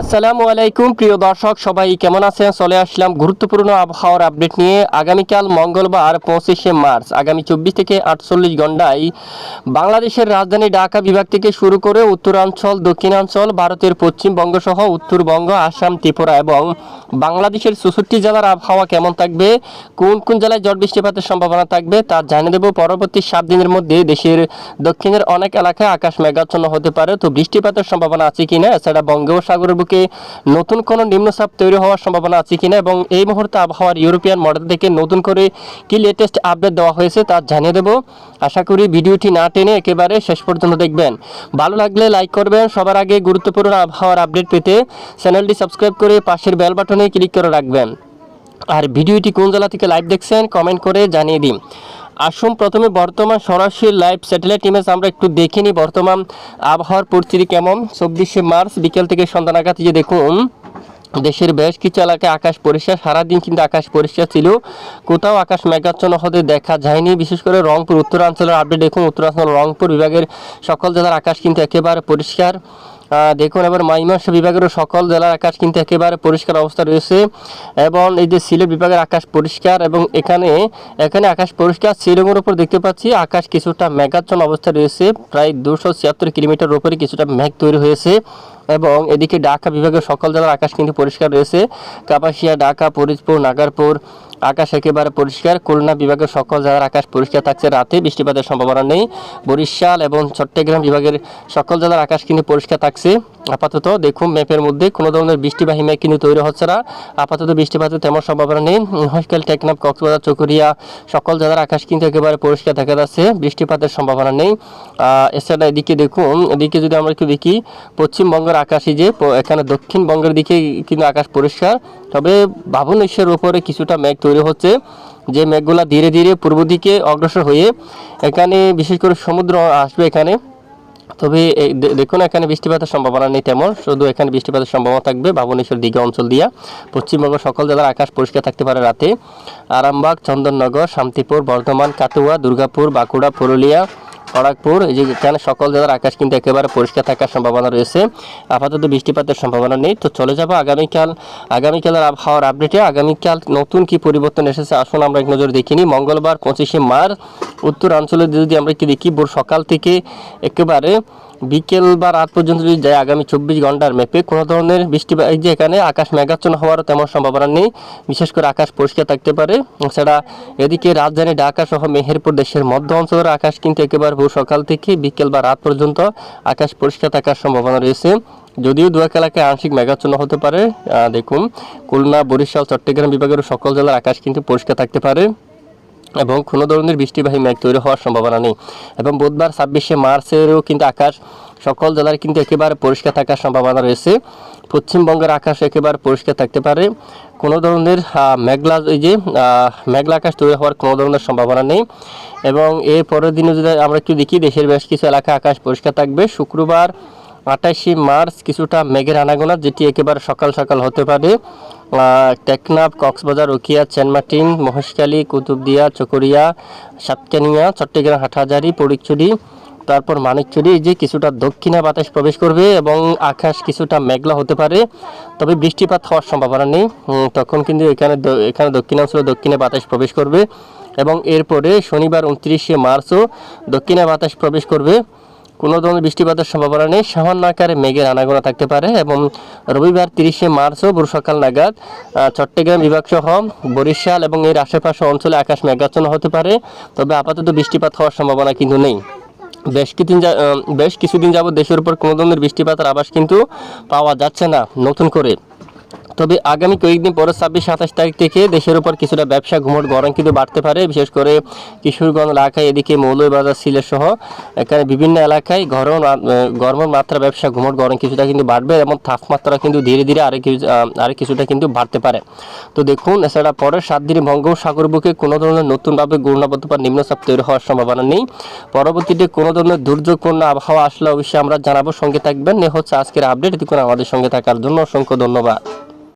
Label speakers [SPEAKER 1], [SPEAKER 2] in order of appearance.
[SPEAKER 1] আসসালামু আলাইকুম, প্রিয় দর্শক, সবাই কেমন আছেন? চলে আসলাম গুরুত্বপূর্ণ আবহাওয়ার আপডেট নিয়ে। আগামীকাল মঙ্গলবার পঁচিশে মার্চ, আগামী চব্বিশ থেকে আটচল্লিশ ঘন্টায় বাংলাদেশের রাজধানী ঢাকা বিভাগ থেকে শুরু করে উত্তরাঞ্চল, দক্ষিণাঞ্চল, ভারতের পশ্চিমবঙ্গ সহ উত্তরবঙ্গ, আসাম, ত্রিপুরা এবং বাংলাদেশের চৌষট্টি জেলার আবহাওয়া কেমন থাকবে, কোন কোন জেলায় জট বৃষ্টিপাতের সম্ভাবনা থাকবে তা জানিয়ে দেব। পরবর্তী সাত দিনের মধ্যে দেশের দক্ষিণের অনেক এলাকায় আকাশ মেঘাচ্ছন্ন হতে পারে। তো বৃষ্টিপাতের সম্ভাবনা আছে কিনা, এছাড়া বঙ্গোপসাগরের বুকে নতুন কোনো নিম্নচাপ তৈরি হওয়ার সম্ভাবনা আছে কিনা এবং এই মুহূর্তে আবহাওয়ার ইউরোপিয়ান মডেল থেকে নতুন করে কি লেটেস্ট আপডেট দেওয়া হয়েছে তা জানিয়ে দেব। আশা করি ভিডিওটি না টেনে একেবারে শেষ পর্যন্ত দেখবেন। ভালো লাগলে লাইক করবেন। সবার আগে গুরুত্বপূর্ণ আবহাওয়ার আপডেট পেতে চ্যানেলটি সাবস্ক্রাইব করে পাশের বেল বাটনে ক্লিক করে রাখবেন। আর ভিডিওটি কোন জেলা থেকে লাইভ দেখছেন কমেন্ট করে জানিয়ে দিন। আসুন, প্রথমে বর্তমান সরাসরি লাইভ স্যাটেলাইট ইমেজ আমরা একটু দেখে নিই। বর্তমান আবহাওয়ার পরিস্থিতি কেমন? চব্বিশে মার্চ, বিকেল থেকে সন্ধ্যা নাগাদ যে দেখুন, দেশের বেশ কিছু এলাকায় আকাশ পরিষ্কার, সারাদিন কিন্তু আকাশ পরিষ্কার ছিল। কোথাও আকাশ মেঘাচ্ছন্ন হতে দেখা যায়নি। বিশেষ করে রংপুর, উত্তরাঞ্চলের আপডেট দেখুন, উত্তরাঞ্চল রংপুর বিভাগের সকল জেলার আকাশ কিন্তু একেবারে পরিষ্কার। দেখুন, এবার মাইমাংস বিভাগেরও সকল জেলার আকাশ কিন্তু একেবারে পরিষ্কার অবস্থা রয়েছে এবং এই যে সিলেট বিভাগের আকাশ পরিষ্কার এবং এখানে এখানে আকাশ পরিষ্কার, শিলংয়ের উপর দেখতে পাচ্ছি আকাশ কিছুটা মেঘাচ্ছন্ন অবস্থা রয়েছে, প্রায় দুশো ছিয়াত্তর কিলোমিটার উপরে কিছুটা মেঘ তৈরি হয়েছে এবং এদিকে ঢাকা বিভাগের সকল জেলার আকাশ কিন্তু পরিষ্কার রয়েছে। কাপাসিয়া, ঢাকা, ফরিদপুর, নাগারপুর আকাশ একেবারে পরিষ্কার। খুলনা বিভাগের সকল জেলার আকাশ পরিষ্কার থাকছে। রাতে বৃষ্টিপাতের সম্ভাবনা নেই। বরিশাল এবং চট্টগ্রাম বিভাগের সকল জেলার আকাশ কিন্তু পরিষ্কার থাকছে। আপাতত দেখুন ম্যাপের মধ্যে কোনো ধরনের বৃষ্টিবাহী মেঘ কিন্তু তৈরি হচ্ছে না। আপাতত বৃষ্টিপাতের তেমন সম্ভাবনা নেই। হসকাল টেকনাফ, কক্সবাজার, চকরিয়া সকল জেলার আকাশ কিন্তু একেবারে পরিষ্কার দেখা যাচ্ছে। বৃষ্টিপাতের সম্ভাবনা নেই। এছাড়া এদিকে দেখুন, এদিকে যদি আমরা একটু দেখি, পশ্চিমবঙ্গের আকাশই যে এখানে দক্ষিণবঙ্গের দিকে কিন্তু আকাশ পরিষ্কার। তবে ভাবনেশ্বরের উপরে কিছুটা মেঘ তৈরি হচ্ছে, যে মেঘগুলা ধীরে ধীরে পূর্ব দিকে অগ্রসর হয়ে এখানে বিশেষ করে সমুদ্র আসবে এখানে। তবে দেখুন এখানে বৃষ্টিপাতের সম্ভাবনা নেই তেমন, শুধু এখানে বৃষ্টিপাতের সম্ভাবনা থাকবে বাবনেশ্বর দিঘা অঞ্চল দিয়া। পশ্চিমবঙ্গ সকল জেলার আকাশ পরিষ্কার থাকতে পারে রাতে। আরামবাগ, চন্দননগর, শান্তিপুর, বর্ধমান, কাটুয়া, দুর্গাপুর, বাঁকুড়া, পুরুলিয়া খড়গপুর। এই যে এখানে সকল জেলার আকাশ কিন্তু একেবারে পরিষ্কার থাকার সম্ভাবনা রয়েছে। আপাতত বৃষ্টিপাতের সম্ভাবনা নেই। তো চলে যাব আগামীকাল, আগামীকালের আবহাওয়ার আপডেটে আগামীকাল নতুন কি পরিবর্তন এসেছে আসুন আমরা এক নজর দেখিনি। মঙ্গলবার পঁচিশে মার্চ, উত্তরাঞ্চলে যদি আমরা কি দেখি, ভোর সকাল থেকে একেবারে বিকেল বা রাত পর্যন্ত যদি যায়, আগামী চব্বিশ ঘণ্টার ম্যাপে কোনো ধরনের বৃষ্টি যে এখানে আকাশ মেঘাচ্ছন্ন হওয়ারও তেমন সম্ভাবনা নেই। বিশেষ করে আকাশ পরিষ্কার থাকতে পারে। এছাড়া এদিকে রাজধানী ঢাকা সহ মেহেরপুর দেশের মধ্য অঞ্চলের আকাশ কিন্তু একেবারে ভোর সকাল থেকে বিকেল বা রাত পর্যন্ত আকাশ পরিষ্কার থাকার সম্ভাবনা রয়েছে। যদিও দু এক এলাকায় আংশিক মেঘাচ্ছন্ন হতে পারে। দেখুন, খুলনা, বরিশাল, চট্টগ্রাম বিভাগের সকল জেলার আকাশ কিন্তু পরিষ্কার থাকতে পারে। এবং কোনো ধরনের বৃষ্টিবাহী মেঘ তৈরি হওয়ার সম্ভাবনা নেই। এবং বুধবার ছাব্বিশে মার্চেরও কিন্তু আকাশ, সকল জেলার কিন্তু একেবারে পরিষ্কার থাকার সম্ভাবনা রয়েছে। পশ্চিমবঙ্গের আকাশ একেবারে পরিষ্কার থাকতে পারে। কোনো ধরনের মেঘলা, এই যে মেঘলা আকাশ তৈরি হওয়ার কোনো ধরনের সম্ভাবনা নেই। এবং এর পরের দিনে যদি আমরা একটু দেখি, দেশের বেশ কিছু এলাকা আকাশ পরিষ্কার থাকবে। শুক্রবার আঠাশে মার্চ কিছুটা মেঘের আনাগোনা, যেটি একেবারে সকাল সকাল হতে পারে। টেকনাফ, কক্সবাজার, উকিয়া চেনমাটিং মহেশখালী, কুতুবদিয়া, চকরিয়া, সাতকানিয়া, চট্টগ্রাম, হাটহাজারি, পরিকচুরি, তারপর মানিকচুরি যে কিছুটা দক্ষিণে বাতাস প্রবেশ করবে এবং আকাশ কিছুটা মেঘলা হতে পারে, তবে বৃষ্টিপাত হওয়ার সম্ভাবনা নেই। তখন কিন্তু এখানে এখানে দক্ষিণাঞ্চলে দক্ষিণে বাতাস প্রবেশ করবে এবং এরপরে শনিবার উনত্রিশে মার্চও দক্ষিণে বাতাস প্রবেশ করবে। কোনো ধরনের বৃষ্টিপাতের সম্ভাবনা নেই। সামান্য আকারে মেঘের আনাগোনা থাকতে পারে এবং রবিবার তিরিশে মার্চও ভোর সকাল নাগাদ চট্টগ্রাম বিভাগ সহ বরিশাল এবং এর আশেপাশে অঞ্চলে আকাশ মেঘাচ্ছন্ন হতে পারে, তবে আপাতত বৃষ্টিপাত হওয়ার সম্ভাবনা কিন্তু নেই। বেশ কিছুদিন বেশ কিছুদিন যাবত দেশের উপর কোনো ধরনের বৃষ্টিপাতের আভাস কিন্তু পাওয়া যাচ্ছে না নতুন করে। তবে আগামী কয়েকদিন পরে ছাব্বিশ, সাতাশ তারিখ থেকে দেশের উপর কিছুটা ব্যবসা ঘুমট গরম কিন্তু বাড়তে পারে। বিশেষ করে কিশোরগঞ্জ এলাকায় এদিকে মৌলভীবাজার, সিলেট সহ এখানে বিভিন্ন এলাকায় গরম গরমের মাত্রা, ব্যবসা ঘুমট গরম কিছুটা কিন্তু বাড়বে এবং তাপমাত্রা কিন্তু ধীরে ধীরে আরেক আরেক কিছুটা কিন্তু বাড়তে পারে। তো দেখুন, এছাড়া পরের সাত দিনে বঙ্গোপসাগর বুকে কোনো ধরনের নতুনভাবে ঘূর্ণাবদ্ধ বা নিম্নচাপ তৈরি হওয়ার সম্ভাবনা নেই। পরবর্তীতে কোনো ধরনের দুর্যোগপূর্ণ আবহাওয়া আসলে অবশ্যই আমরা জানাব। সঙ্গে থাকবেন। এ হচ্ছে আজকের আপডেট। এটুকুন আমাদের সঙ্গে থাকার জন্য অসংখ্য ধন্যবাদ।